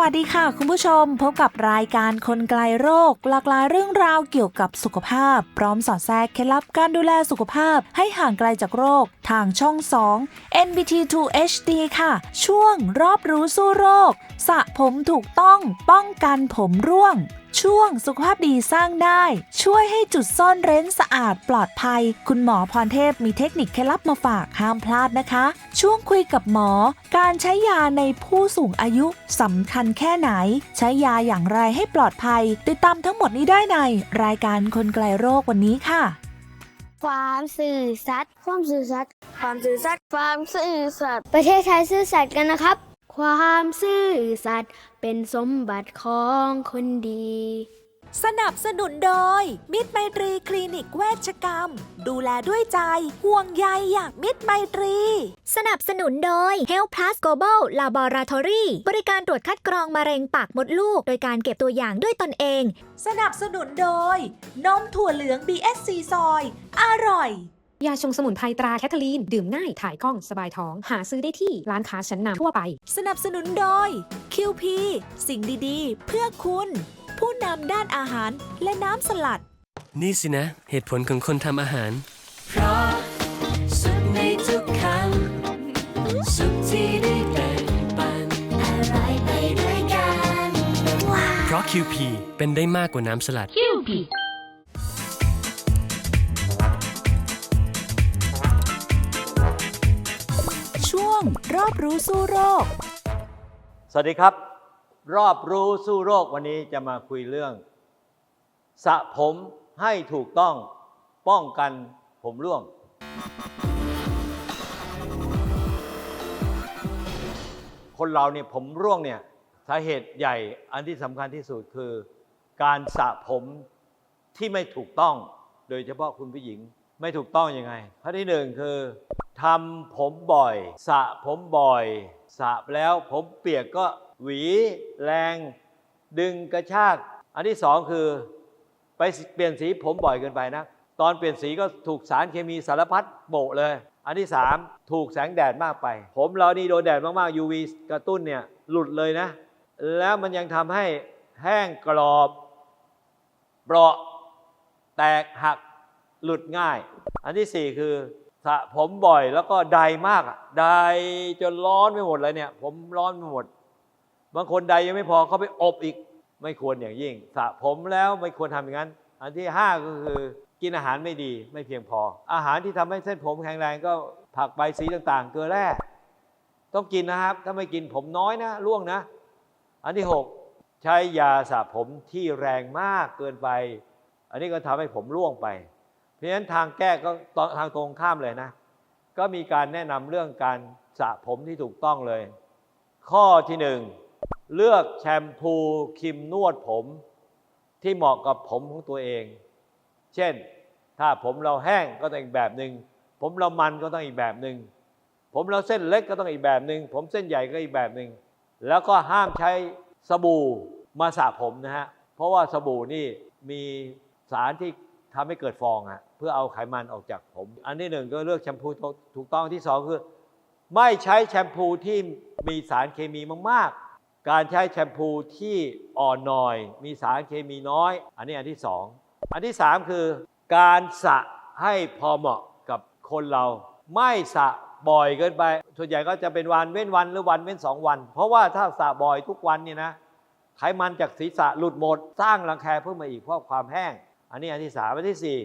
วัสดีค่ะ คุณผู้ชมพบกับรายการคนไกลโรค หลากหลายเรื่องราวเกี่ยวกับสุขภาพ พร้อมสอดแทรกเคล็ดลับการดูแลสุขภาพ ให้ห่างไกลจากโรค ทางช่อง 2 NBT 2 HD ค่ะ ช่วงรอบรู้สู้โรคสระผมถูกต้องป้องกันผมร่วง ช่วงสุขภาพดีสร้างได้ ช่วยให้จุดซ่อนเร้นสะอาดปลอดภัย คุณหมอพรเทพมีเทคนิคเคล็ดลับมาฝากห้ามพลาดนะคะ ช่วงคุยกับหมอ การใช้ยาในผู้สูงอายุสำคัญแค่ไหน ใช้ยาอย่างไรให้ปลอดภัย ติดตามทั้งหมดนี้ได้ใน รายการคนไกลโรควันนี้ค่ะ ความสื่อสัตย์ความสื่อสัตย์ความสื่อสัตย์ความสื่อสัตย์ประเทศไทยซื่อสัตย์กันนะครับ ความซื่อสัตย์ เป็นสมบัติของคนดี สนับสนุนโดย มิตรไมตรีคลินิกเวชกรรม ดูแลด้วยใจ ห่วงใยอย่างมิตรไมตรี สนับสนุนโดย Health Plus Global Laboratory บริการตรวจคัดกรองมะเร็งปากมดลูก โดยการเก็บตัวอย่างด้วยตนเอง สนับสนุนโดย นมถั่วเหลือง BSC ซอย อร่อย ยาชงสมุนไพรตราแคทเธอรีน ดื่มง่ายถ่ายคล่องสบายท้อง หาซื้อได้ที่ร้านค้าชั้นนำทั่วไป สนับสนุนโดย QP สิ่งดีๆ เพื่อคุณ ผู้นำด้านอาหารและน้ำสลัด นี่สินะ เหตุผลของคนทำอาหาร เพราะสุขในทุกคำสุขที่ได้แบ่งปัน เพราะ QP เป็นได้มากกว่าน้ำสลัดช่ รอบรู้สู้โรค สวัสดีครับ รอบรู้สู้โรควันนี้จะมาคุยเรื่องสระผมให้ถูกต้องป้องกันผมร่วง คนเราเนี่ยผมร่วงเนี่ยสาเหตุใหญ่อันที่สำคัญที่สุดคือ การสระผมที่ไม่ถูกต้อง โดยเฉพาะคุณผู้หญิงไม่ถูกต้องยังไงข้อที่หนึ่งคือ ทำผมบ่อยสระผมบ่อยสระแล้วผมเปียกก็หวีแรง ดึงกระชาก อันที่สองคือไปเปลี่ยนสีผมบ่อยเกินไปนะ ตอนเปลี่ยนสีก็ถูกสารเคมีสารพัดโบะเลย อันที่3ถูกแสงแดดมากไป ผมเรานี่โดนแดดมากๆ UV กระตุ้นเนี่ยหลุดเลยนะ แล้วมันยังทำให้แห้งกรอบ เปราะแตกหักหลุดง่าย อันที่4คือ สระผมบ่อยแล้วก็ไดมากอะไดจนร้อนไปหมดเลยเนี่ย ผมร้อนไปหมด บางคนใดยังไม่พอเขาไปอบอีก ไม่ควรอย่างยิ่งสระผมแล้วไม่ควรทำอย่างนั้น อันที่5ก็คือกินอาหารไม่ดีไม่เพียงพอ อาหารที่ทำให้เส้นผมแข็งแรงก็ผักใบสีต่างๆ เกลือแร่ต้องกินนะครับ ถ้าไม่กินผมน้อยนะร่วงนะ อันที่6ใช้ยาสระผมที่แรงมากเกินไป อันนี้ก็ทำให้ผมร่วงไป เพราะฉะนั้นทางแก้ก็ทางตรงข้ามเลยนะ ก็มีการแนะนำเรื่องการสระผมที่ถูกต้องเลย ข้อที่หนึ่งเลือกแชมพูครีมนวดผมที่เหมาะกับผมของตัวเอง เช่น ถ้าผมเราแห้งก็ต้องอีกแบบหนึ่งผมเรามันก็ต้องอีกแบบหนึ่งผมเราเส้นเล็กก็ต้องอีกแบบหนึ่งผมเส้นใหญ่ก็อีกแบบหนึ่งแล้วก็ห้ามใช้สบู่มาสระผมนะฮะเพราะว่าสบู่นี่มีสารที่ทำให้เกิดฟองอะ เพื่อเอาไขมันออกจากผม อันที่หนึ่งก็เลือกแชมพูถูกต้องที่สองคือ ไม่ใช้แชมพูที่มีสารเคมีมากๆ การใช้แชมพูที่อ่อนหน่อย มีสารเคมีน้อย อันนี้อันที่สองอันที่สามคือ การสระให้พอเหมาะกับคนเรา ไม่สระบ่อยเกินไป ส่วนใหญ่ก็จะเป็นวันเว้นวันหรือวันเว้นสองวัน เพราะว่าถ้าสระบ่อยทุกวันเนี่ยนะไขมันจากศีรษะหลุดหมด สร้างรังแคเพิ่มมาอีกเพราะความแห้ง อันนี้อันที่สามอันที่สี่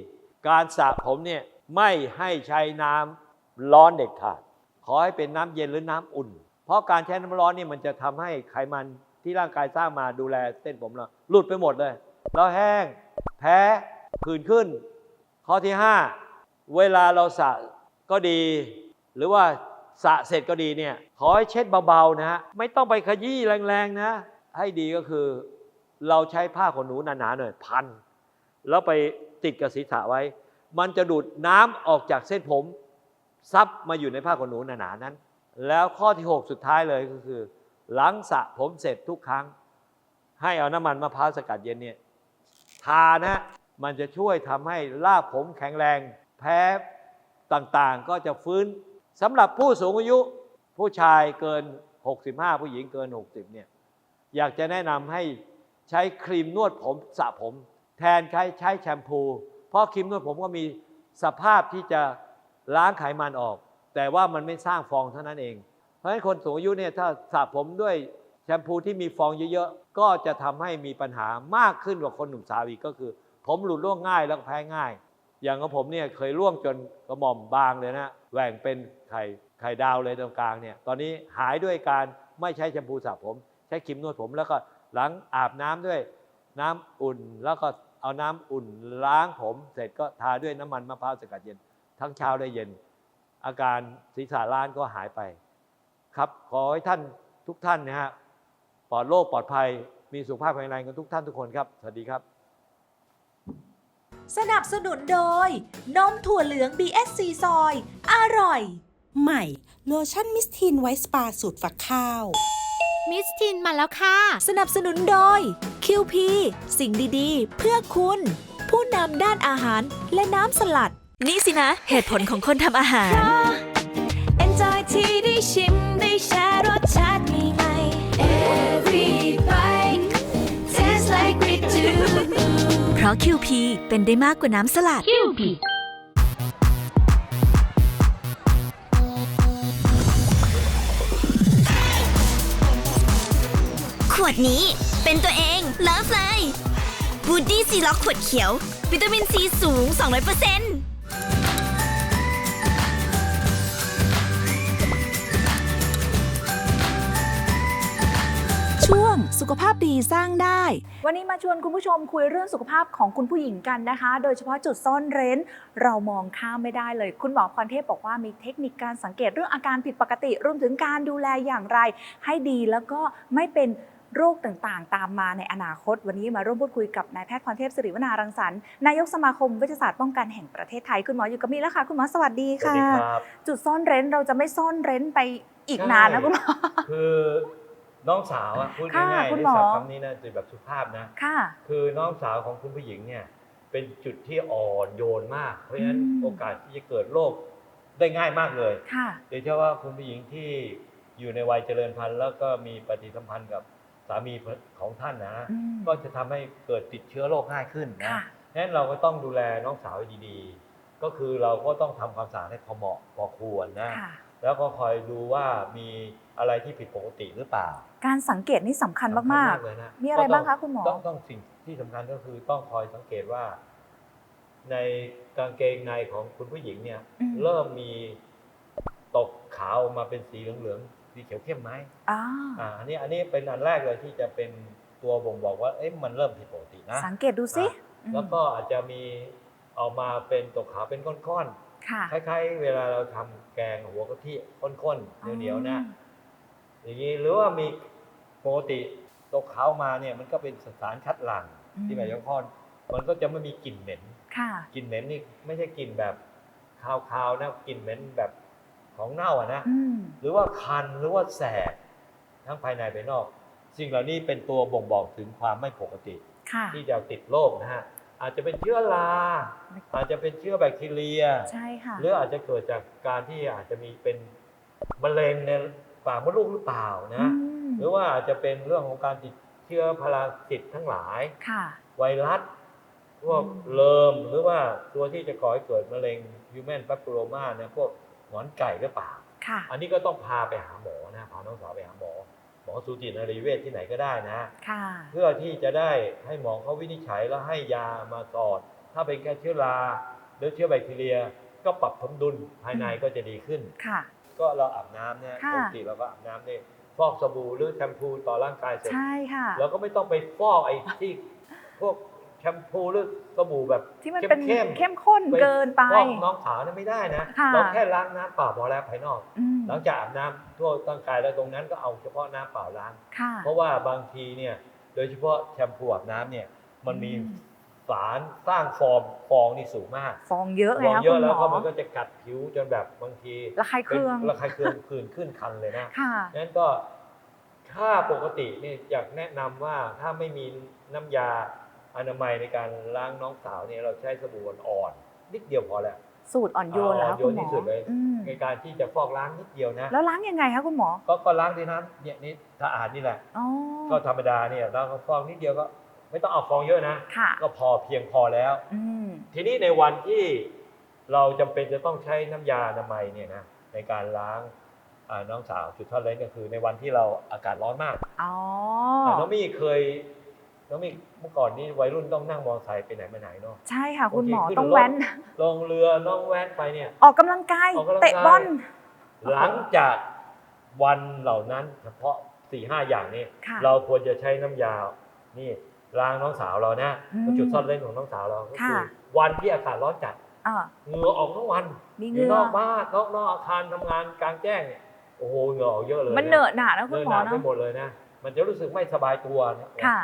การสระผมเนี่ยไม่ให้ใช้น้ำร้อนเด็ดขาด ขอให้เป็นน้ำเย็นหรือน้ำอุ่น เพราะการใช้น้ำร้อนนี่มันจะทำให้ไขมันที่ร่างกายสร้างมาดูแลเส้นผมเราหลุดไปหมดเลยแล้วแห้งแพ้ผื่นขึ้น ข้อที่ 5 เวลาเราสระก็ดี หรือว่าสระเสร็จก็ดีเนี่ยขอให้เช็ดเบาๆนะฮะไม่ต้องไปขยี้แรงๆนะ ให้ดีก็คือ เราใช้ผ้าขนหนูหนาๆหน่อยพัน แล้วไป ติดกับศีรษะไว้ มันจะดูดน้ำออกจากเส้นผม ซับมาอยู่ในผ้าขนหนูหนาๆนั้น แล้วข้อที่ 6 สุดท้ายเลยก็คือ หลังสระผมเสร็จทุกครั้ง ให้เอาน้ำมันมะพร้าวสกัดเย็นเนี่ยทานะมันจะช่วยทำให้รากผมแข็งแรง แพ้ต่างๆก็จะฟื้นสำหรับผู้สูงอายุผู้ชายเกิน 65 ผู้หญิงเกิน 60เนี่ยอยากจะแนะนำให้ใช้ครีมนวดผมสระผม แทนใช้ใช้แชมพู เพราะครีมนวดผมก็มีสภาพที่จะล้างไขมันออก แต่ว่ามันไม่สร้างฟองเท่านั้นเอง เพราะฉะนั้นคนสูงอายุเนี่ยถ้าสระผมด้วยแชมพูที่มีฟองเยอะๆ ก็จะทำให้มีปัญหามากขึ้นกว่าคนหนุ่มสาวอีกก็คือ ผมหลุดร่วงง่ายแล้วก็แพ้ง่าย อย่างของผมเนี่ยเคยร่วงจนกระหม่อมบางเลยนะแหว่งเป็นไข่ไข่ดาวเลยตรงกลางเนี่ยตอนนี้หายด้วยการไม่ใช้แชมพูสระผม ใช้ครีมนวดผมแล้วก็หลังอาบน้ำด้วยน้ำอุ่นแล้วก็ เอาน้ำอุ่นล้างผม เสร็จก็ทาด้วยน้ำมันมะพร้าวสกัดเย็น ทั้งเช้าและเย็น อาการศีรษะล้านก็หายไป ครับขอให้ท่านทุกท่านนะฮะปลอดโรคปลอดภัยมีสุขภาพแข็งแรงกันทุกท่านทุกคนครับ สวัสดีครับสนับสนุนโดย นมถั่วเหลือง BSC ซอย อร่อย ใหม่ โลชั่นมิสทีนไวท์สปาสูตรฝักข้าว มิสทินมาแล้วค่ะ สนับสนุนโดย QP สิ่งดีๆ เพื่อคุณ ผู้นำด้านอาหารและน้ำสลัด นี่สินะ เหตุผลของคนทำอาหาร Enjoy ที่ได้ชิมได้แชร์รสชาติใหม่ๆ Every bite tastes like we do เพราะ QP เป็นได้มากกว่าน้ำสลัด QP ขวดนี้เป็นตัวเอง เลิฟเลยวูดดี้ซีล็อกขวดเขียว วิตามินซีสูง 200%ช่วงสุขภาพดีสร้างได้ วันนี้มาชวนคุณผู้ชมคุยเรื่องสุขภาพของคุณผู้หญิงกันนะคะ โดยเฉพาะจุดซ่อนเร้น เรามองข้ามไม่ได้เลย คุณหมอพรเทพบอกว่ามีเทคนิคการสังเกตเรื่องอาการผิดปกติ รวมถึงการดูแลอย่างไร ให้ดีแล้วก็ไม่เป็น โรคต่างๆ ตามมาในอนาคต วันนี้มาร่วมพูดคุยกับนายแพทย์พรเทพสิริวนารังสรรค์นายกสมาคมเวชศาสตร์ป้องกันแห่งประเทศไทยคุณหมออยู่กับมีแล้วค่ะคุณหมอสวัสดีสวัสค่ะดีครับจุดซ่อนเร้นเราจะไม่ซ่อนเร้นไปอีกนานนะคุณหมอคือน้องสาวอะพูดค่ะง่ายๆคุณในหมอศัพท์คำนี้นะจะแบบสุภาพนะค่ะ คือน้องสาวของคุณผู้หญิงเนี่ยเป็นจุดที่อ่อนโยนมาก เพราะฉะนั้นอืมโอกาสที่จะเกิดโรคได้ง่ายมากเลยค่ะโดยเฉพาะว่าคุณผู้หญิงที่อยู่ในวัยเจริญพันธุ์แล้วก็มีปฏิสัมพันธ์กับสามีของท่านนะ อืมก็จะทำให้เกิดติดเชื้อโรคง่ายขึ้นนะค่ะ ฉะนั้นเราก็ต้องดูแลน้องสาวให้ดีๆ ก็คือเราก็ต้องทำความสะอาดให้พอเหมาะพอควรนะ ค่ะ แล้วก็คอยดูว่ามีอะไรที่ผิดปกติหรือเปล่าการสังเกตนี่สำคัญสำมากเลยนะมีอะไรก็ต้บ้างคะคุณหมอ ต้องต้องสิ่งที่สำคัญก็คือต้องคอยสังเกตว่า ในกางเกงในของคุณผู้หญิงเนี่ย อืม เริ่มมีตกขาวออกมาเป็นสีเหลืองๆ สีเขียวเข้มไหมๆอ่าอ่าอันนี้อันนี้เป็นอันแรกเลยที่จะเป็นตัวบ่งบอกว่าเอ๊ะมันเริ่มผิดปกตินะสังเกตดูสิอะแล้วก็อาจจะมีออกมาเป็นตกขาวเป็นก้อนค่ะๆคล้ายๆ เวลาเราทำแกงหัวกะทิข้นๆเหนียวๆนะอย่างนี้หรือว่ามีปกติตกขาวมาเนี่ยมันก็เป็นสารคัดหลั่งอืมที่หมายถึงข้อมันก็จะไม่มีกลิ่นเหม็นค่ะกลิ่นเหม็นนี่ไม่ใช่กลิ่นแบบคาวๆนะกลิ่นเหม็นแบบ ของเน่าอะนะอืมหรือว่าคันหรือว่าแสบทั้งภายในภายนอก สิ่งเหล่านี้เป็นตัวบ่งบอกถึงความไม่ปกติค่ะที่จะติดโรคนะฮะอาจจะเป็นเชื้อราอาจจะเป็นเชื้อแบคทีเรียใช่ค่ะหรืออาจจะเกิดจากการที่อาจจะมีเป็นมะเร็งในปากมดลูกหรือเปล่านะอืมหรือว่าอาจจะเป็นเรื่องของการติดเชื้อพาราสิตทั้งหลายค่ะไวรัสพวกอืมเลิมหรือว่าตัวที่จะก่อให้เกิดมะเร็ง human papilloma เนี่ยพวก หงอนไก่หรือเปล่าค่ะ อันนี้ก็ต้องพาไปหาหมอนะพาน้องสาวไปหาหมอ หมอสูตินรีเวชที่ไหนก็ได้นะ ค่ะ เพื่อที่จะได้ให้หมอเขาวินิจฉัยแล้วให้ยามาสอด ถ้าเป็นแค่เชื้อราหรือเชื้อแบคทีเรีย ก็ปรับสมดุลภายในก็จะดีขึ้น ค่ะกก็เราอาบน้ำเนี่ยค่ะ ปกติเราก็อาบน้ำเนี่ยฟอกสบู่หรือแชมพูต่อร่างกายเสร็จ ใช่ค่ะ เราก็ไม่ต้องไปฟอกไอ้ที่ พวก แชมพูหรือสบู่แบบที่มันเป็นเข้มเข้มข้นเกินไปฟอกน้องขาวเนี่ยไม่ได้นะค่ะเราแค่ล้างน้ำเปล่าพอแล้วภายนอกอืมหลังจากอาบน้ำทั่วร่างกายแล้วตรงนั้นก็เอาเฉพาะน้ำเปล่าล้างค่ะเพราะว่าบางทีเนี่ยโดยเฉพาะแชมพูอาบน้ำเนี่ยมันมีอืมสารสร้างฟองฟองนี่สูงมาก ฟองเยอะฟไงองคะเยคุอะณหแล้มวอก็มันก็จะกัดผิวจนแบบบางทีระคายเคืองป็นระคายเคืองผื่นขึ้นคันเลยนะค่ะนั้นก็ถ้าปกติเนี่ยอยากแนะนำว่าถ้าไม่มีน้ำยา อนามัยในการล้างน้องสาวเนี่ยเราใช้สบู่อ่อนๆนิดเดียวพอแล้วสูตรอ่อนโยนเหรออ่คะโยคุนณหมอที่สุดเลยอืมในการที่จะฟอกล้างนิดเดียวนะ แล้วล้างยังไงคะคุณหมอ ก็ก็ล้างด้วยน้ำเนี่ยนี่สะอาดนี่แหละอ๋อก็ธรรมดาเนี่ยเราก็ฟองนิดเดียวก็ ไม่ต้องเอาฟองเยอะนะค่ะก็พอเพียงพอแล้วอืมทีนี้ในวันที่เราจำเป็นจะต้องใช้น้ำยาอนามัยเนี่ยนะในการล้างอ่าน้องสาวจุดทอดเลนก็คือในวันที่เราอากาศร้อนมากอ๋อาน้องมี่เคย น้องมี่เมื่อก่อนนี่วัยรุ่นต้องนั่งมอเตอร์ไซค์ไปไหนมาไหนเนาะใช่ค่ะ คุณหมอบางทีขึ้นต้องรถแว้น ลงเรือน้องแว้นไปเนี่ย ออกกำลังกาย ออกกำลังกาย เตะบอล หลังจากวันเหล่านั้นเฉพาะสี่ห้าอย่างนี้ ค่ะ เราควรจะใช้น้ำยา นี่ล้างน้องสาวเรานะอืม จุดซ่อนเร้นของน้องสาวเราก็คือ ค่ะ วันที่อากาศร้อนจัดอ่าเหงื่อออกทั้งวันมีเหอยู่งื่นออกบ้านนอกนอกอาคารทำงานกลางแจ้งเนี่ยโอ้โหเหงื่อออกเยอะเลยมันเหนอะหนานะคุณหมอเหนอะหนาไปเนาะหมดเลยนะมันจะรู้สึกไม่สบายตัวนะค่ะ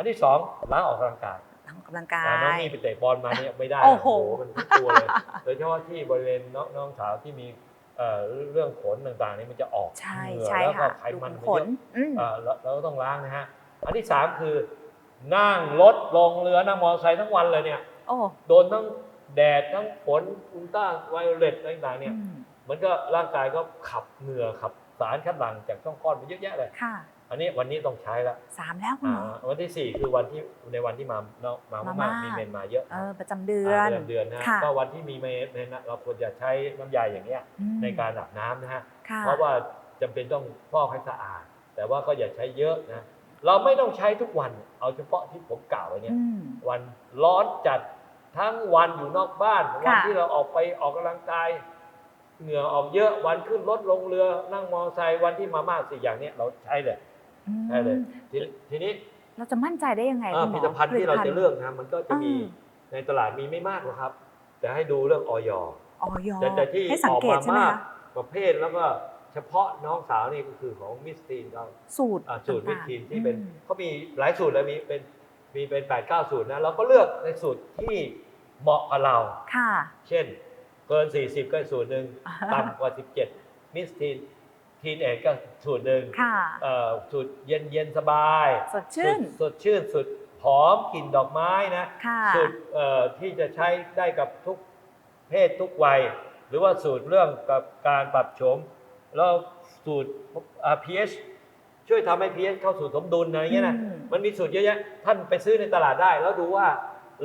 อันที่สองล้างออกกำลังกายออกกำลังกาอ่าน้องยนี่ไปเตะบอลมาเนี่ยไม่ได้นะโอ้โหมันทั้งตัวเลยโดยเฉพาะที่บริเวณน้องน้องสาวที่มีเอ่อเรื่องขนต่างๆนี่มันจะออกใช่เหงื่อใช่แล้วก็ค่ะไขมันดูมันขเยนอะอืมอ่าเราเราก็ต้องล้างนะฮะอันที่สามคือ นั่งรถลงเรือนั่งมอเตอร์ไซค์ทั้งวันเลยเนี่ยโอ้โดนทั้งแดดทั้งฝนอุลตราไวโอเลตต่างๆเนี่ยอืมมันก็ร่างกายก็ขับเหงื่อขับสารคัดหลั่งจากช่องคลอดไปเยอะแยะเลยค่ะ อันนี้วันนี้ต้องใช้ละสามแล้วคุณอ่าหมอวันที่สี่คือวันที่ในวันที่มาเนาะมามาามมากมีเมนมาเยอะเออประจำเดือนาเดือนเดือนนะฮะค่ะ ก็วันที่มีเมนนะเราควรจะใช้น้ำยาอย่างเงี้ยอืมในการอาบน้ำนะฮะ ค่ะเพราะว่าจำเป็นต้องฟอกให้สะอาด แต่ว่าก็อย่าใช้เยอะนะ เราไม่ต้องใช้ทุกวัน เอาเฉพาะที่ผมกล่าวไว้เนี่ย อืม วันร้อนจัดทั้งวันอยู่นอกบ้าน วันค่ะที่เราออกไปออกกำลังกาย เหงื่อออกเยอะวันขึ้นรถลงเรือนั่งมอเตอร์ไซค์วันที่มามากสี่อย่างเนี้ยเราใช้เลยอืม ใช้เลยทีทีนี้เราจะมั่นใจได้ยังไงอ่าคุณหผมลิอตภัณฑ์ที่เราจะเลือกนะมันก็จะมีอืมในตลาดมีไม่มากหรอกครับ แต่ให้ดูเรื่องออยออยแต่แต่ที่ให้สังออกเกตมาใช่ไหมมากคะประเภทแล้วก็เฉพาะน้องสาวนี่ก็คือของมิสทีนเราสูตรอ่าสูตรมิสต่างๆทีนที่เป็นอืม เขามีหลายสูตรแล้วมีเป็นมีเป็นแปดเก้าสูตรนะเราก็เลือกในสูตรที่เหมาะกับเรา ค่ะ เช่น เกิน 40 ก็สูตรหนึ่งอ่าต่ำกว่า 17 มิสทีน ทีนเอกก็สูตรหนึ่งค่ะ เอ่อสูตรเย็นเย็นสบายสดชื่นสดชื่นสุดหอมกลิ่นดอกไม้นะค่ะ สูตรเอ่อที่จะใช้ได้กับทุกเพศทุกวัย หรือว่าสูตรเรื่องกับการปรับโฉมแล้วสูตรอ่า pH ช่วยทำให้ pH เข้าสู่สมดุลอะไรเงี้ยนะอืม มันมีสูตรเยอะแยะท่านไปซื้อในตลาดได้ แล้วดูว่า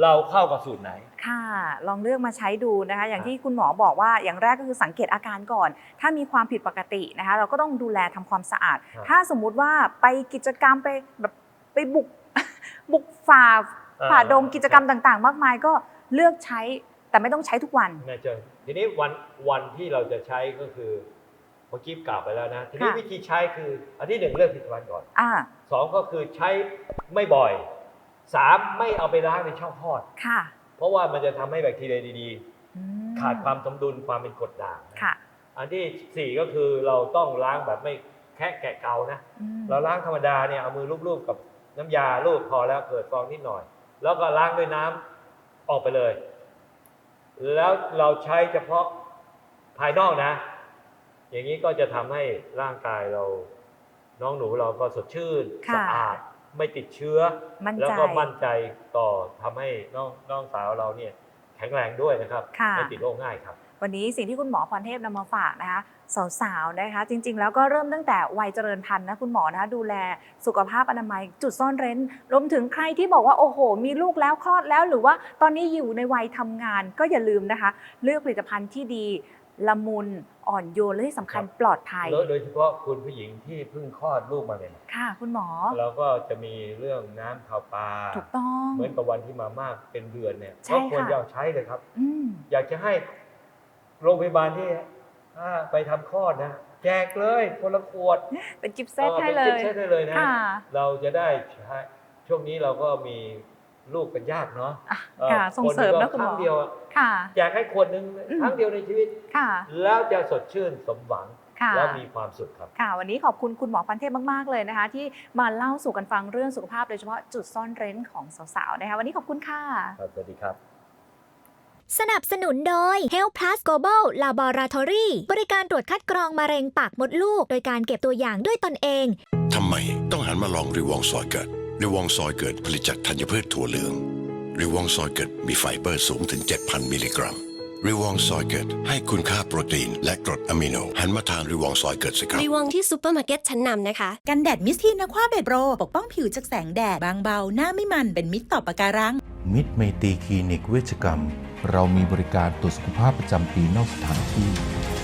เราเข้ากับสูตรไหน ค่ะ ลองเลือกมาใช้ดูนะคะ อย่างครับที่คุณหมอบอกว่าอย่างแรกก็คือสังเกตอาการก่อน ถ้ามีความผิดปกตินะคะ เราก็ต้องดูแลทำความสะอาดครับถ้าสมมุติว่าไปกิจกรรมไปแบบไปบุกบุกฝ่าอ่าฝ่าดงกิจกรรมครับต่างๆ มากมายก็เลือกใช้แต่ไม่ต้องใช้ทุกวันแน่เจอทีนี้วันวันที่เราจะใช้ก็คือเมื่อกี้กล่าวไปแล้วนะ ทีนี้ค่ะวิธีใช้คือ อันที่หนึ่งเลือกผลิตภัณฑ์ก่อนอ่าสองก็คือใช้ไม่บ่อยสามไม่เอาไปล้างในช่องคลอดค่ะ เพราะว่ามันจะทำให้แบคทีเรียดีอืมๆขาดความสมดุลความเป็นกรดด่างค่ะอันที่สี่ก็คือเราต้องล้างแบบไม่แค่แกะเกานะอืมเราล้างธรรมดาเนี่ยเอามือลูบๆกับน้ำยาลูบพอแล้วเกิดฟองนิดหน่อย แล้วก็ล้างด้วยน้ำออกไปเลย แล้วเราใช้เฉพาะภายนอกนะ อย่างนี้ก็จะทำให้ร่างกายเราน้องหนูเราก็สดชื่นค่ะสะอาด ไม่ติดเชื้อ มั่นใจแล้วก็มั่นใจต่อทำให้น้องน้องสาวเราเนี่ยแข็งแรงด้วยนะครับ ค่ะ ไม่ติดโรคง่ายครับ วันนี้สิ่งที่คุณหมอพรเทพนำมาฝากนะคะสาวๆนะคะ จริง ๆ แล้วก็เริ่มตั้งแต่วัยเจริญพันธุ์นะคุณหมอนะคะดูแลสุขภาพอนามัย จุดซ่อนเร้นรวมถึงใครที่บอกว่าโอ้โห มีลูกแล้วคลอดแล้ว หรือว่าตอนนี้อยู่ในวัยทำงานก็อย่าลืมนะคะ เลือกผลิตภัณฑ์ที่ดีละมุน อ่อนโยนและที่สำคัญครับ ปลอดภัย แล้วโดยเฉพาะคุณผู้หญิงที่เพิ่งคลอดลูกมาเนี่ยค่ะคุณหมอ เราก็จะมีเรื่องน้ำข่าวปลาถูกต้อง เหมือนกับวันที่มามากเป็นเดือนเนี่ยใช่ก็ควรค่ะจะเอาใช้เลยครับ อืม อยากจะให้โรงพยาบาลที่ถ้าไปทำคลอดนะแจกเลยคนละขวดเป็นกิฟต์เซตออให้ป็นเลกิฟยต์เซตได้เลยนะ ค่ะ เราจะได้ใช้ช่วงนี้เราก็มี ลูกกันยากเนาะอะเอ่อค่ะส่งเสริมนะนคุณคหมรั้องเดียวอะค่ะอยากให้ขวดหนึ่งอืมครั้งเดียวในชีวิตค่ะ แล้วจะสดชื่นสมหวังค่ะและมีความสุขครับค่ะ วันนี้ขอบคุณคุณหมอพันเทพมาก ๆ เลยนะคะ ที่มาเล่าสู่กันฟังเรื่องสุขภาพโดยเฉพาะจุดซ่อนเร้นของสาวๆนะคะวันนี้ขอบคุณค่ะครับสวัสดีครับ สนับสนุนโดย Health Plus Global Laboratory บริการตรวจคัดกรองมะเร็งปากมดลูก โดยการเก็บตัวอย่างด้วยตนเองทำไมต้องหันมาลองริวองซอยเกิด ริวองซอยเกิดผลิตจากธัญพืชถั่วเหลืองริวองซอยเกิดมีไฟเบอร์สูงถึง 7,000 มิลลิกรัมริวองซอยเกิดให้คุณค่าโปรตีน และกรดอะมิโน หันมาทานริวองซอยเกิดสิครับ รีวองที่ซูเปอร์มาร์เก็ตชั้นนำนะคะ กันแดดมิสทีนอะควาเบดโร ปกป้องผิวจากแสงแดด บางเบา หน้าไม่มันเป็นมิตรต่อปะการัง มิตรไมตรีคลินิกเวชกรรม เรามีบริการตรวจสุขภาพประจำปีนอกสถานที่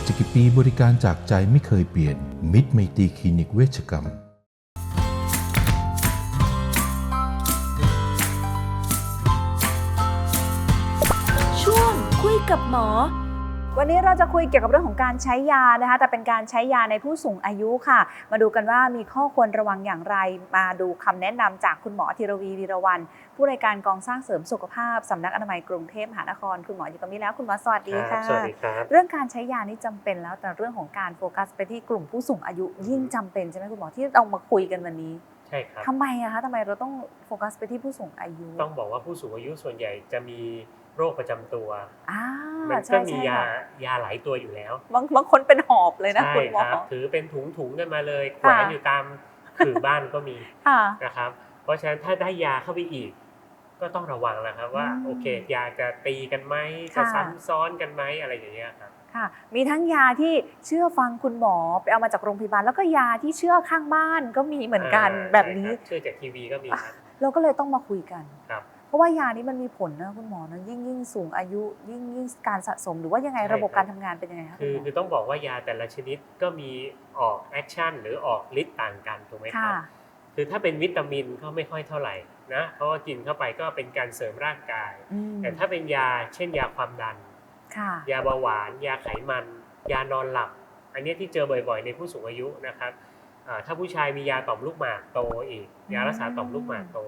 จะกี่ปีบริการจากใจไม่เคยเปลี่ยน มิตรไมตรีคลินิกเวชกรรม กับหมอ วันนี้เราจะคุยเกี่ยวกับเรื่องของการใช้ยานะคะ แต่เป็นการใช้ยาในผู้สูงอายุค่ะ มาดูกันว่ามีข้อควรระวังอย่างไร มาดูคำแนะนำจากคุณหมอธีรวีวีรวันผู้รายการกองสร้างเสริมสุขภาพสำนักอนามัยกรุงเทพมหานคร คุณหมออยู่กับนี้แล้วคุณหมอสวัสดีค่ะสวัสดีครับเรื่องการใช้ยานี่จำเป็นแล้วแต่เรื่องของการโฟกัสไปที่กลุ่มผู้สูงอายุยิ่งจำเป็นใช่ไหมคุณหมอที่เรามาคุยกันวันนี้ใช่ครับทำไมอะคะทำไมเราต้องโฟกัสไปที่ผู้สูงอายุ ต้องบอกว่าผู้สูงอายุส่วนใหญ่จะมี โรคประจำตัวอ่ามันใช่ก็มีใช่ยาค่ะยาหลายตัวอยู่แล้วบางบางคนเป็นหอบเลยนะใช่คุณหมคอรับถือเป็นถุงถุงๆกันมาเลยแขวนอยู่ตามขื่อบ้านก็มีค่ะนะครับ เพราะฉะนั้นถ้าได้ยาเข้าไปอีก ก็ต้องระวังแล้วครับว่าอืมโอเค ยาจะตีกันไหมค่ะจะซ้ำซ้อนกันไหมอะไรอย่างเงี้ยครับค่ะมีทั้งยาที่เชื่อฟังคุณหมอไปเอามาจากโรงพยาบาล แล้วก็ยาที่เชื่อข้างบ้านก็มีเหมือนกันอ่าแบบนี้ใช่ครัเชื่อจากทีวีก็มีครับเราก็เลยต้องมาคุยกันครับ เพราะว่ายานี้มันมีผลนะคุณหมอนะยิ่งยิ่งสูงอายุยิ่งยิ่งการสะสม หรือว่ายังไงใช่ระบบครับการทำงานเป็นยังไงคะคือณหมคือต้องบอกว่ายาแต่ละชนิดก็มีออกแอคชั่นหรือออกฤทธิ์ต่างกันถูกไหมคค่ะรับคือถ้าเป็นวิตามินก็ไม่ค่อยเท่าไหร่นะเพราะว่ากินเข้าไปก็เป็นการเสริมร่างกายอืมแต่ถ้าเป็นยาเช่นยาความดันค่ะยาเบาหวาน ยาไขมัน ยานอนหลับ อันเนี้ยที่เจอบ่อยๆ ในผู้สูงอายุนะครับอ่าถ้าผู้ชายมียาต่อมลูกหมากโตอีก ยารักษาต่อมลูกหมากโต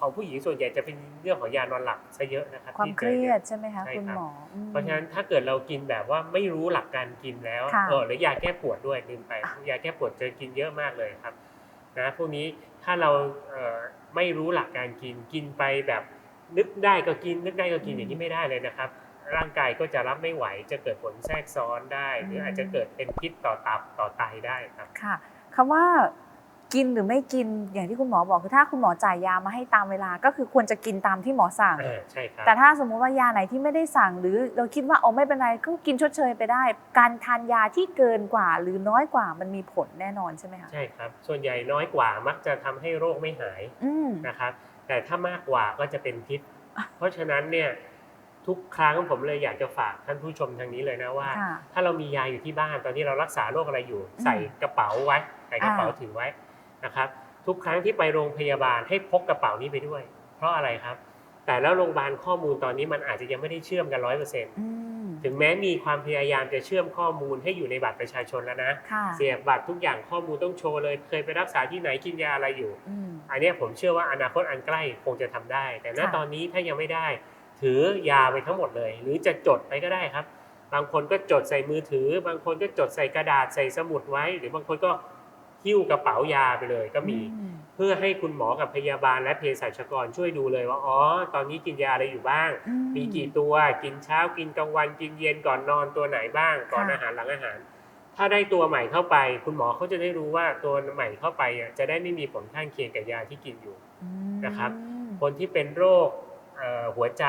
ของผู้หญิงส่วนใหญ่จะเป็นเรื่องของยานอนหลับซะเยอะนะครับความที่เคจอรีนี่ยดใช่ไหมคะใช่คุณรับหมออืมเพราะฉะนั้นถ้าเกิดเรากินแบบว่าไม่รู้หลักการกินแล้วค่ะเออหรือยาแก้ปวดด้วยลืมไปยาแก้ปวดเจอกินเยอะมากเลยครับนะพวกนี้ถ้าเราเอ่อไม่รู้หลักการกินกินไปแบบนึกได้ก็กิน นึกได้ก็กินอย่างนี้ไม่ได้เลยนะครับ ร่างกายก็จะรับไม่ไหวจะเกิดผลแทรกซ้อนได้ หรืออาจจะเกิดเป็นพิษต่อตับต่อไตได้ครับค่ะคำว่า กินหรือไม่กินอย่างที่คุณหมอบอกคือถ้าคุณหมอจ่ายยามาให้ตามเวลา ก็คือควรจะกินตามที่หมอสั่ง เออใช่ครับแต่ถ้าสมมุติว่ายาไหนที่ไม่ได้สั่ง หรือเราคิดว่าโอ้ไม่เป็นไรก็กินชดเชยไปได้ การทานยาที่เกินกว่า หรือน้อยกว่ามันมีผลแน่นอนใช่ไหมคะใช่ครับ ส่วนใหญ่น้อยกว่ามักจะทำให้โรคไม่หายอืม นะครับ แต่ถ้ามากกว่าก็จะเป็นพิษเพราะฉะนั้นเนี่ยทุกครั้งผมเลยอยากจะฝากท่านผู้ชมทางนี้เลยนะว่า ค่ะ ถ้าเรามียาอยู่ที่บ้านตอนที่เรารักษาโรคอะไรอยู่ ใส่กระเป๋าไว้ ใส่กระเป๋าอ่า ถือไว้ นะครับทุกครั้งที่ไปโรงพยาบาลให้พกกระเป๋านี้ไปด้วย เพราะอะไรครับ แต่แล้วโรงพยาบาลข้อมูลตอนนี้มันอาจจะยังไม่ได้เชื่อมกันร้อยเปอร์เซ็นต์อืมถึงแม้มีความพยายามจะเชื่อมข้อมูลให้อยู่ในบัตรประชาชนแล้วนะค่ะเสียบบัตรทุกอย่างข้อมูลต้องโชว์เลย เคยไปรักษาที่ไหนกินยาอะไรอยู่อืมอันเนี้ยผมเชื่อว่าอนาคตอันใกล้คงจะทำได้ แต่ณค่ะตอนนี้ถ้ายังไม่ได้ ถือยาไปทั้งหมดเลย หรือจะจดไปก็ได้ครับ บางคนก็จดใส่มือถือ บางคนก็จดใส่กระดาษใส่สมุดไว้ หรือบางคนก็ หิ้วกระเป๋ายาไปเลยก็มีอืมเพื่อให้คุณหมอกับพยาบาลและเภสัชกรช่วยดูเลยว่าอ๋อตอนนี้กินยาอะไรอยู่บ้างอืมีกี่ตัวกินเช้ากินกลางวันกินเย็นก่อนนอนตัวไหนบ้าง ก่อนค่ะอาหารหลังอาหาร ถ้าได้ตัวใหม่เข้าไป คุณหมอเขาจะได้รู้ว่าตัวใหม่เข้าไปอะจะได้ไม่มีผลข้างเคียงกับยาที่กินอยู่อืมนะครับ คนที่เป็นโรคเอ่อหัวใจ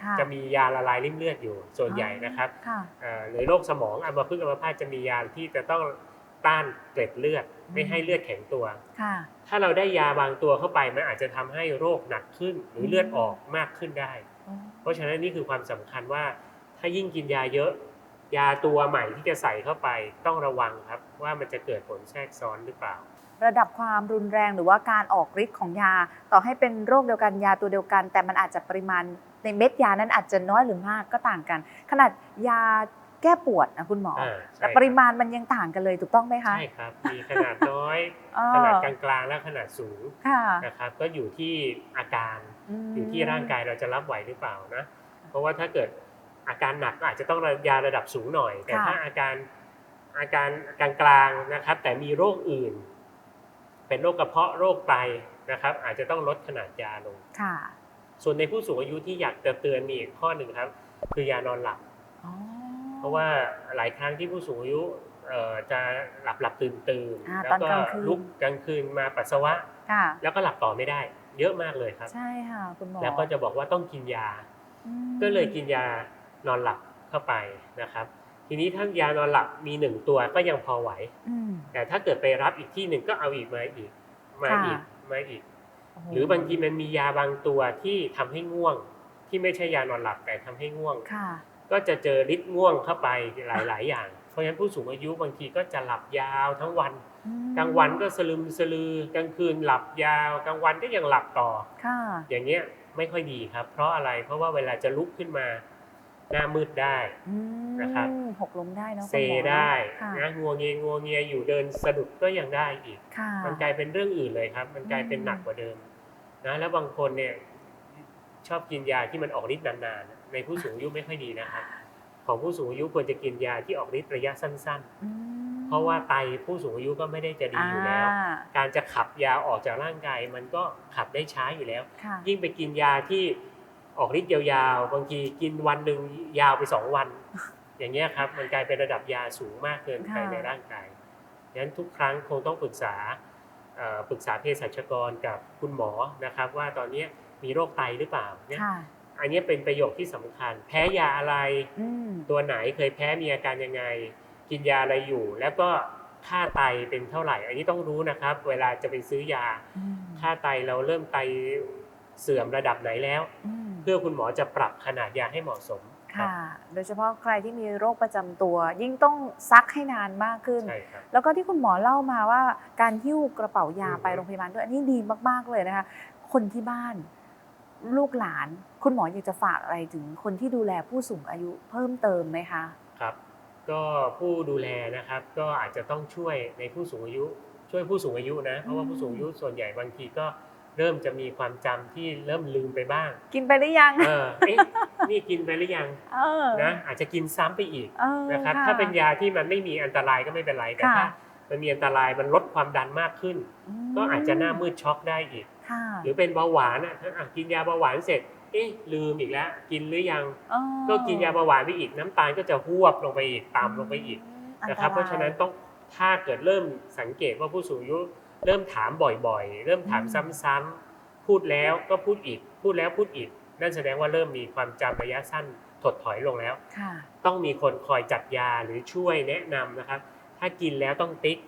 ค่ะจะมียาละลายริ่มเลือดอยู่ส่วนใหญ่นะครับค่ะเอ่อหรือโรคสมองอัมพฤกษ์อัมพาตจะมียาที่จะต้อง ต้านเกล็ดเลือดไม่ให้เลือดแข็งตัว ค่ะ ถ้าเราได้ยาบางตัวเข้าไปมันอาจจะทำให้โรคหนักขึ้นหรือเลือดออกมากขึ้นได้อ๋อเพราะฉะนั้นนี่คือความสำคัญว่า ถ้ายิ่งกินยาเยอะ ยาตัวใหม่ที่จะใส่เข้าไปต้องระวังครับ ว่ามันจะเกิดผลแทรกซ้อนหรือเปล่า ระดับความรุนแรงหรือว่าการออกฤทธิ์ของยา ต่อให้เป็นโรคเดียวกันยาตัวเดียวกัน แต่มันอาจจะปริมาณในเม็ดยานั้นอาจจะน้อยหรือมากก็ต่างกัน ขนาดยา แก้ปวดนะคุณหมออ่าใช่แต่ปริมาณมันยังต่างกันเลยถูกต้องไหมคะใช่ครับ มีขนาดน้อยเออขนาดกลางๆและขนาดสูงค่ะนะครับก็อยู่ที่อาการมอยู่ที่ร่างกายเราจะรับไหวหรือเปล่านะเพราะว่าถ้าเกิดอาการหนักก็อาจจะต้องยาระดับสูงหน่อย แต่ค่ะถ้าอาการอาการกลางๆนะครับ แต่มีโรคอื่น เป็นโรคกระเพาะโรคไตนะครับ อาจจะต้องลดขนาดยาลงค่ะส่วนในผู้สูงอายุที่อยากจะเตือนมีอีกข้อหนึ่งครับ คือยานอนหลับอ๋อ เพราะว่าหลายครั้งที่ผู้สูงอายุเอ่อจะหลับหลับตื่นตื่นอ่าแล้ตอวนก็กลางคืนลุกกลางคืนมาปัสสาวะค่ะแล้วก็หลับต่อไม่ได้ เยอะมากเลยครับ ใช่ค่ะคุณหมอแล้วก็จะบอกว่าต้องกินยาอืมก็เลยกินยานอนหลับเข้าไปนะครับ ทีนี้ถ้ายานอนหลับมีหนึ่งตัวก็ยังพอไหวอืมแต่ถ้าเกิดไปรับอีกที่หนึ่งก็เอาอีกมาอีกมาค่ะอีกมาอีกโโหรือบางทีมันมียาบางตัวที่ทำให้ง่วง ที่ไม่ใช่ยานอนหลับแต่ทำให้ง่วงค่ะ ก็จะเจอฤทธิ์ง่วงเข้าไปหลาย ๆ อย่าง เพราะฉะนั้นผู้สูงอายุบางทีก็จะหลับยาวทั้งวันอืมกลางวันก็สลึมสลือกลางคืนหลับยาว กลางวันก็ยังหลับต่อค่ะอย่างเงี้ยไม่ค่อยดีครับ เพราะอะไรเพราะว่าเวลาจะลุกขึ้นมาหน้ามืดได้อืมนะครับหกล้มได้เนอะเซคุณหมอได้ค่ะนะงัวเงียงัวเงียอยู่เดินสะดุดก็ยังได้อีกค่ะมันกลายเป็นเรื่องอื่นเลยครับ มันกลายเป็นอืมหนักกว่าเดิมนะแล้วบางคนเนี่ยชอบกินยาที่มันออกฤทธิ์นานๆ ในผู้สูงอายุไม่ค่อยดีนะครับของผู้สูงอายุควรจะกินยาที่ออกฤทธิ์ระยะสั้นอืมๆเพราะว่าไตผู้สูงอายุก็ไม่ได้จะดีอยู่แล้วอ่าการจะขับยาออกจากร่างกายมันก็ขับได้ช้าอยู่แล้วค่ะยิ่งไปกินยาที่ออกฤทธิ์ยาวๆ บางทีกินวันหนึ่งยาวไปสองวัน อย่างเงี้ยครับมันกลายเป็นระดับยาสูงมากเกินไปค่ะในร่างกายดังนั้นทุกครั้งคงต้องปรึกษาเอ่อปรึกษาเภสัชกรกับคุณหมอนะครับ ว่าตอนเนี้ยมีโรคไตหรือเปล่าเนี่ยค่ะ อันเนี้ยเป็นประโยคที่สำคัญ แพ้ยาอะไรอืมตัวไหนเคยแพ้มีอาการยังไง กินยาอะไรอยู่ แล้วก็ค่าไตเป็นเท่าไหร่ อันนี้ต้องรู้นะครับ เวลาจะไปซื้อยาอืมค่าไตเราเริ่มไตเสื่อมระดับไหนแล้วอืมเพื่อคุณหมอจะปรับขนาดยาให้เหมาะสมครับค่ะโดยเฉพาะใครที่มีโรคประจำตัว ยิ่งต้องซักให้นานมากขึ้นใช่ครับแล้วก็ที่คุณหมอเล่ามาว่าการหิ้วกระเป๋ายาอือฮึไปโรงพยาบาลด้วยอันนี้ดีมาก ๆ เลยนะคะ คนที่บ้าน ลูกหลาน คุณหมออยากจะฝากอะไรถึงคนที่ดูแลผู้สูงอายุเพิ่มเติมไหมคะครับก็ผู้ดูแลนะครับก็อาจจะต้องช่วยในผู้สูงอายุ ช่วยผู้สูงอายุนะเพราะว่าผู้สูงอายุส่วนใหญ่บางทีก็เริ่มจะมีความจำที่เริ่มลืมไปบ้าง กินไปหรือยังเออเอ๊ะนี่กินไปหรือยังเออนะอาจจะกินซ้ำไปอีกเออนะครับค่ะถ้าเป็นยาที่มันไม่มีอันตรายก็ไม่เป็นไรแต่ค่ะถ้ามันมีอันตรายมันลดความดันมากขึ้นมก็อาจจะหน้ามืดช็อกได้อีกค่ะ หรือเป็นเบาหวานอะถ้าอะกินยาเบาหวานเสร็จ เอ๊ะลืมอีกแล้ว กินหรือยังอ๋อก็กินยาเบาหวานไปอีกน้ำตาลก็จะหวบลงไปอีกต่ำลงไปอีกอันนะครับตเพราะฉะนั้นต้องถ้าเกิดเริ่มสังเกตว่าผู้สูงอายุเริ่มถามบ่อยๆ เริ่มถามซ้ำๆพูดแล้วก็พูดอีก พูดแล้วพูดอีก นั่นแสดงว่าเริ่มมีความจำระยะสั้นถดถอยลงแล้วค่ะต้องมีคนคอยจัดยาหรือช่วยแนะนำนะครับ ถ้ากินแล้วต้องติ๊กม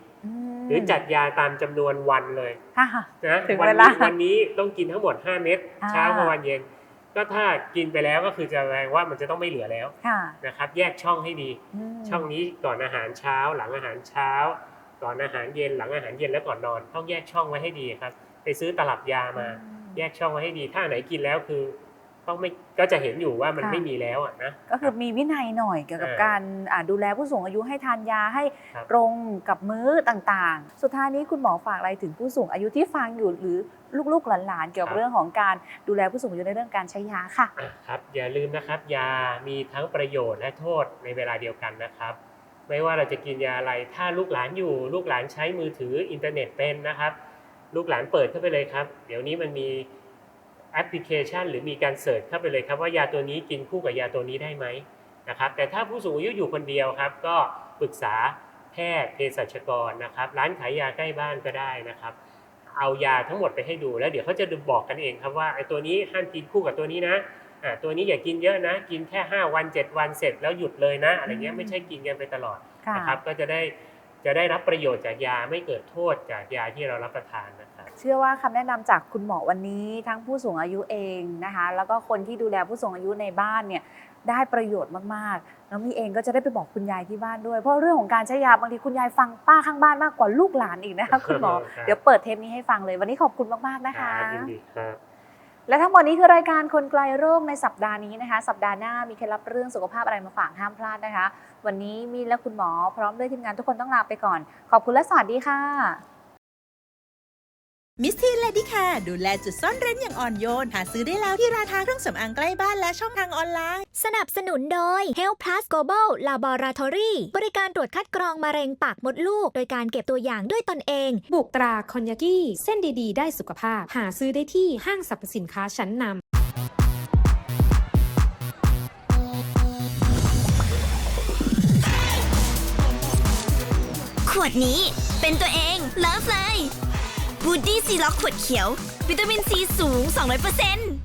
หรือจัดยาตามจำนวนวันเลยค่ะนะถึงวัเวลานี้วันนี้ต้องกินทั้งหมด 5 เม็ดอ่าเช้ากลางวันเย็น ก็ถ้ากินไปแล้วก็คือจะแสดงว่ามันจะต้องไม่เหลือแล้วค่ะนะครับ แยกช่องให้ดีมช่องนี้ก่อนอาหารเช้า หลังอาหารเช้า ก่อนอาหารเย็นหลังอาหารเย็นแล้วก่อนนอน ต้องแยกช่องไว้ให้ดีครับ ไปซื้อตลับยามา แยกช่องไว้ให้ดี ถ้าอันไหนกินแล้วคือ ต้องไม่ก็จะเห็นอยู่ว่ามันค่ะ ไม่มีแล้วอะนะ ก็คือมีวินัยหน่อยเกี่ยวกับเออการอ่าดูแลผู้สูงอายุให้ทานยาให้ครับ ตรงกับมื้อต่างๆ สุดท้ายนี้คุณหมอฝากอะไรถึงผู้สูงอายุที่ฟังอยู่หรือลูกๆหลานๆ เกี่ยวกับเรื่องของการดูแลผู้สูงอายุในเรื่องการใช้ยาค่ะ อะครับอย่าลืมนะครับ ยามีทั้งประโยชน์และโทษในเวลาเดียวกันนะครับ ไม่ว่าเราจะกินยาอะไรถ้าลูกหลานอยู่ ลูกหลานใช้มือถืออินเทอร์เน็ตเป็นนะครับ ลูกหลานเปิดเข้าไปเลยครับ เดี๋ยวนี้มันมี แอปพลิเคชัน หรือมีการเสิร์ชเข้าไปเลยครับว่ายาตัวนี้กินคู่กับยาตัวนี้ได้ไหมนะครับแต่ถ้าผู้สูงอายุอยู่คนเดียวครับ ก็ปรึกษาแพทย์เภสัชกรนะครับ ร้านขายยาใกล้บ้านก็ได้นะครับ เอายาทั้งหมดไปให้ดูแล้วเดี๋ยวเขาจะบอกกันเองครับว่าไอ้ตัวนี้ห้ามกินคู่กับตัวนี้นะอ่าตัวนี้อย่ากินเยอะนะ กินแค่ 5 วัน 7 วันเสร็จแล้วหยุดเลยนะอะไรเงี้ยไม่ใช่กินกันไปตลอดค่ะนะครับก็จะได้ จะได้รับประโยชน์จากยาไม่เกิดโทษจากยาที่เรารับประทานนะครับเชื่อว่าคำแนะนำจากคุณหมอวันนี้ทั้งผู้สูงอายุเองนะคะ แล้วก็คนที่ดูแลผู้สูงอายุในบ้านเนี่ยได้ประโยชน์มากๆแล้วมีเองก็จะได้ไปบอกคุณยายที่บ้านด้วย เพราะเรื่องของการใช้ยาบางทีคุณยายฟังป้าข้างบ้านมากกว่าลูกหลานอีกนะคะคุณหมอครับเดี๋ยวเปิดเทปนี้ให้ฟังเลยวันนี้ขอบคุณมากๆนะคะยินดีครับและทั้งหมดนี้คือรายการคนไกลโรคในสัปดาห์นี้นะคะ สัปดาห์หน้ามีเคล็ดลับเรื่องสุขภาพอะไรมาฝากห้ามพลาดนะคะ วันนี้มีและคุณหมอพร้อมด้วยทีมงานทุกคนต้องลาไปก่อน ขอบคุณและสวัสดีค่ะมิสทีนเลดี้ค่ะดูแลจุดซ่อนเร้นอย่างอ่อนโยน หาซื้อได้แล้วที่ร้านค้าเครื่องสำอางใกล้บ้านและช่องทางออนไลน์ สนับสนุนโดย Health Plus Global Laboratory บริการตรวจคัดกรองมะเร็งปากมดลูก โดยการเก็บตัวอย่างด้วยตนเอง บุกตราคอนยากิเส้นดีๆ ได้สุขภาพ หาซื้อได้ที่ห้างสรรพสินค้าชั้นนำ ขวดนี้ เป็นตัวเองเลิฟเลยบูดดี้ซีล็อกขวดเขียว วิตามินซีสูง 200%